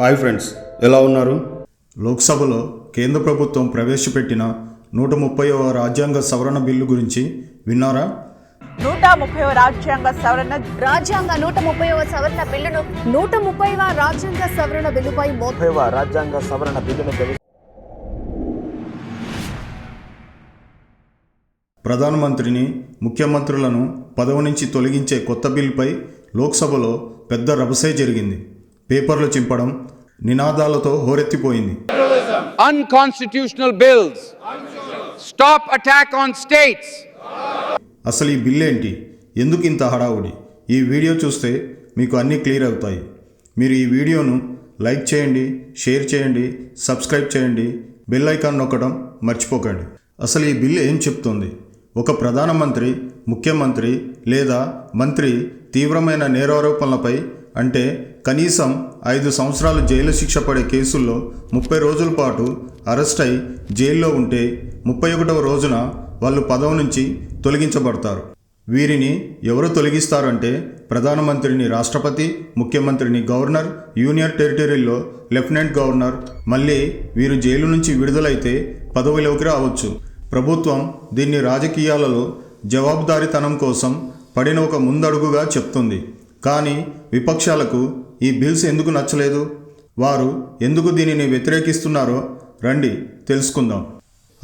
Hi friends ఎలా ఉన్నారు? లోక్సభలో కేంద్ర ప్రభుత్వం ప్రవేశపెట్టిన నూట ముప్పైవ రాజ్యాంగ సవరణ బిల్లు గురించి విన్నారా? నూట ముప్పై రాజ్యాంగ సవరణ రాజ్యాంగ నూట ముప్పైవ సవరణ బిల్లును నూట ముప్పైవ రాజ్యాంగ సవరణ బిల్లుపై మో ముప్పైవ రాజ్యాంగ సవరణ బిల్లును ప్రధానమంత్రిని ముఖ్యమంత్రులను పదవి నుంచి తొలగించే కొత్త బిల్లుపై లోక్సభలో పెద్ద రభసే జరిగింది. పేపర్లు చింపడం నినాదాలతో హోరెత్తిపోయింది. Unconstitutional bills. Stop attack on states. అసలు ఈ బిల్ ఏంటి ఎందుకు ఇంత హడావుడి? ఈ వీడియో చూస్తే మీకు అన్నీ క్లియర్ అవుతాయి. మీరు ఈ వీడియోను లైక్ చేయండి షేర్ చేయండి సబ్స్క్రైబ్ చేయండి బెల్ ఐకాన్ నొక్కడం మర్చిపోకండి. అసలు ఈ బిల్ ఏం చెప్తుంది? ఒక ప్రధానమంత్రి ముఖ్యమంత్రి లేదా మంత్రి తీవ్రమైన నేరారోపణలపై అంటే కనీసం ఐదు సంవత్సరాలు జైలు శిక్ష పడే కేసుల్లో ముప్పై రోజుల పాటు అరెస్ట్ అయి జైల్లో ఉంటే ముప్పై ఒకటవ రోజున వాళ్ళు పదవి నుంచి తొలగించబడతారు. వీరిని ఎవరు తొలగిస్తారంటే ప్రధానమంత్రిని రాష్ట్రపతి ముఖ్యమంత్రిని గవర్నర్ యూనియన్ టెరిటరీలో లెఫ్టినెంట్ గవర్నర్ మళ్ళీ వీరు జైలు నుంచి విడుదలైతే పదవిలోకి రావచ్చు. ప్రభుత్వం దీన్ని రాజకీయాలలో జవాబుదారీతనం కోసం పడిన ఒక ముందడుగుగా చెప్తుంది. కానీ విపక్షాలకు ఈ బిల్స్ ఎందుకు నచ్చలేదు? వారు ఎందుకు దీనిని వ్యతిరేకిస్తున్నారో రండి తెలుసుకుందాం.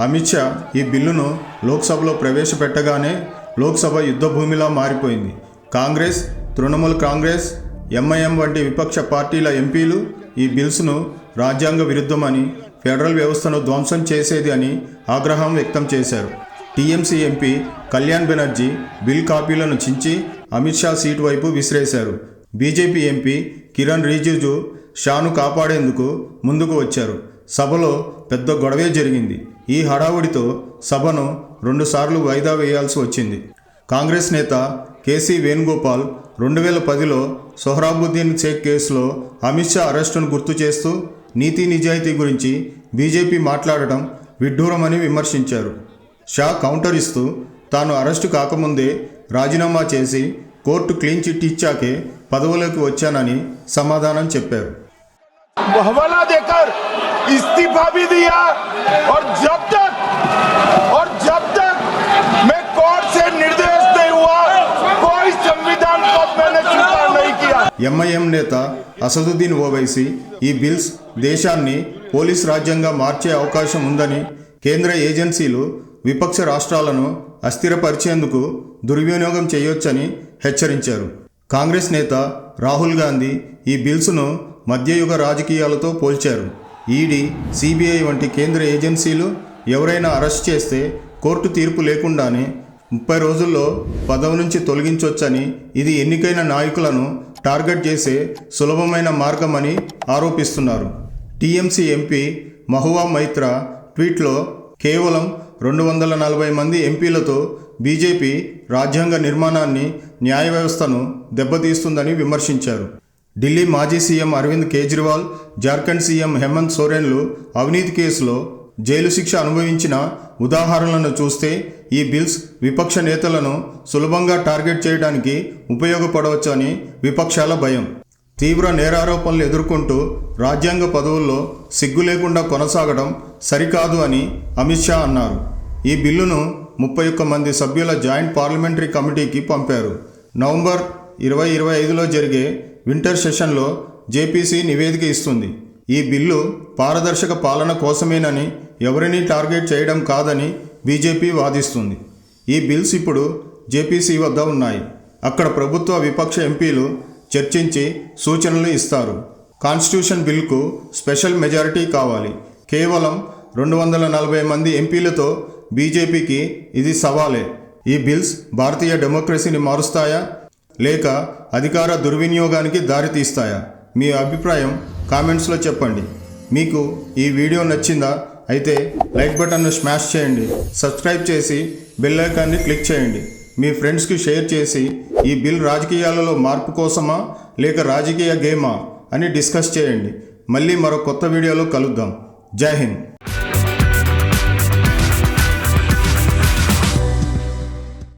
అమిత్ షా ఈ బిల్లును లోక్సభలో ప్రవేశపెట్టగానే లోక్సభ యుద్ధభూమిలా మారిపోయింది. కాంగ్రెస్ తృణమూల్ కాంగ్రెస్ ఎంఐఎం వంటి విపక్ష పార్టీల ఎంపీలు ఈ బిల్స్ను రాజ్యాంగ విరుద్ధమని ఫెడరల్ వ్యవస్థను ధ్వంసం చేసేది అని ఆగ్రహం వ్యక్తం చేశారు. TMC MP Kalyan Banerjee bill కాపీలను చించి అమిత్ షా సీటు వైపు విసిరేశారు. బీజేపీ ఎంపీ కిరణ్ రిజిజు షాను కాపాడేందుకు ముందుకు వచ్చారు. సభలో పెద్ద గొడవే జరిగింది. ఈ హడావుడితో సభను రెండుసార్లు వాయిదా వేయాల్సి వచ్చింది. కాంగ్రెస్ నేత కేసీ వేణుగోపాల్ రెండు వేల పదిలో సొహరాబుద్దీన్ షేక్ కేసులో అమిత్ షా అరెస్టును గుర్తు చేస్తూ నీతి నిజాయితీ గురించి బీజేపీ మాట్లాడటం విడ్డూరమని విమర్శించారు. షా కౌంటర్ ఇస్తూ తాను అరెస్టు కాకముందే రాజీనామా చేసి కోర్టు క్లీన్ చిట్ ఇచ్చాకే పదవులోకి వచ్చానని సమాధానం చెప్పారు हवाला देकर इस्तीफा भी दिया और जब तक और जब तक मैं कोर्ट से निर्देश नहीं हुआ कोई संविधान पद मैंने स्वीकार नहीं किया ఎంఐఎం నేత అసదుద్దీన్ ఓవైసీ ఈ బిల్స్ దేశాన్ని పోలీస్ రాజ్యంగా మార్చే అవకాశం ఉందని కేంద్ర ఏజెన్సీలు విపక్ష రాష్ట్రాలను అస్థిరపరిచేందుకు దుర్వినియోగం చేయొచ్చని హెచ్చరించారు. కాంగ్రెస్ నేత రాహుల్ గాంధీ ఈ బిల్స్ను మధ్యయుగ రాజకీయాలతో పోల్చారు. ఈడీ సిబిఐ వంటి కేంద్ర ఏజెన్సీలు ఎవరైనా అరెస్ట్ చేస్తే కోర్టు తీర్పు లేకుండానే ముప్పై రోజుల్లో పదవి నుంచి తొలగించొచ్చని ఇది ఎన్నికైన నాయకులను టార్గెట్ చేసే సులభమైన మార్గమని ఆరోపిస్తున్నారు. టీఎంసీ ఎంపీ మహువా మైత్రా ట్వీట్లో కేవలం రెండు వందల నలభై మంది ఎంపీలతో బీజేపీ రాజ్యాంగ నిర్మాణాన్ని న్యాయ వ్యవస్థను దెబ్బతీస్తుందని విమర్శించారు. ఢిల్లీ మాజీ సీఎం అరవింద్ కేజ్రీవాల్ జార్ఖండ్ సీఎం హేమంత్ సోరెన్లు అవినీతి కేసులో జైలు శిక్ష అనుభవించిన ఉదాహరణలను చూస్తే ఈ బిల్స్ విపక్ష నేతలను సులభంగా టార్గెట్ చేయడానికి ఉపయోగపడవచ్చు అని విపక్షాల భయం. తీవ్ర నేరారోపణలు ఎదుర్కొంటూ రాజ్యాంగ పదవుల్లో సిగ్గు లేకుండా కొనసాగడం సరికాదు అని అమిత్ షా అన్నారు. ఈ బిల్లును ముప్పై ఒక్క మంది సభ్యుల జాయింట్ పార్లమెంటరీ కమిటీకి పంపారు. నవంబర్ ఇరవై ఇరవై ఐదులో జరిగే వింటర్ సెషన్లో జేపీసీ నివేదిక ఇస్తుంది. ఈ బిల్లు పారదర్శక పాలన కోసమేనని ఎవరినీ టార్గెట్ చేయడం కాదని బీజేపీ వాదిస్తుంది. ఈ బిల్స్ ఇప్పుడు జేపీసీ వద్ద ఉన్నాయి. అక్కడ ప్రభుత్వ విపక్ష ఎంపీలు చర్చించి సూచనలు ఇస్తారు. కాన్స్టిట్యూషన్ బిల్కు స్పెషల్ మెజారిటీ కావాలి. కేవలం రెండు వందల నలభై మంది ఎంపీలతో బీజేపీకి ఇది సవాలే. ఈ బిల్స్ భారతీయ డెమోక్రసీని మారుస్తాయా? లేక అధికార దుర్వినియోగానికి దారితీస్తాయా? మీ అభిప్రాయం కామెంట్స్లో చెప్పండి. మీకు ఈ వీడియో నచ్చిందా? అయితే లైక్ బటన్ను స్మాష్ చేయండి. సబ్స్క్రైబ్ చేసి బెల్ ఐకాన్ని క్లిక్ చేయండి. మీ ఫ్రెండ్స్కి షేర్ చేసి ఈ బిల్ రాజకీయాలలో మార్పు కోసమా లేక రాజకీయ గేమా అని డిస్కస్ చేయండి. మళ్ళీ మరో కొత్త వీడియోలో కలుద్దాం. జై హింద్.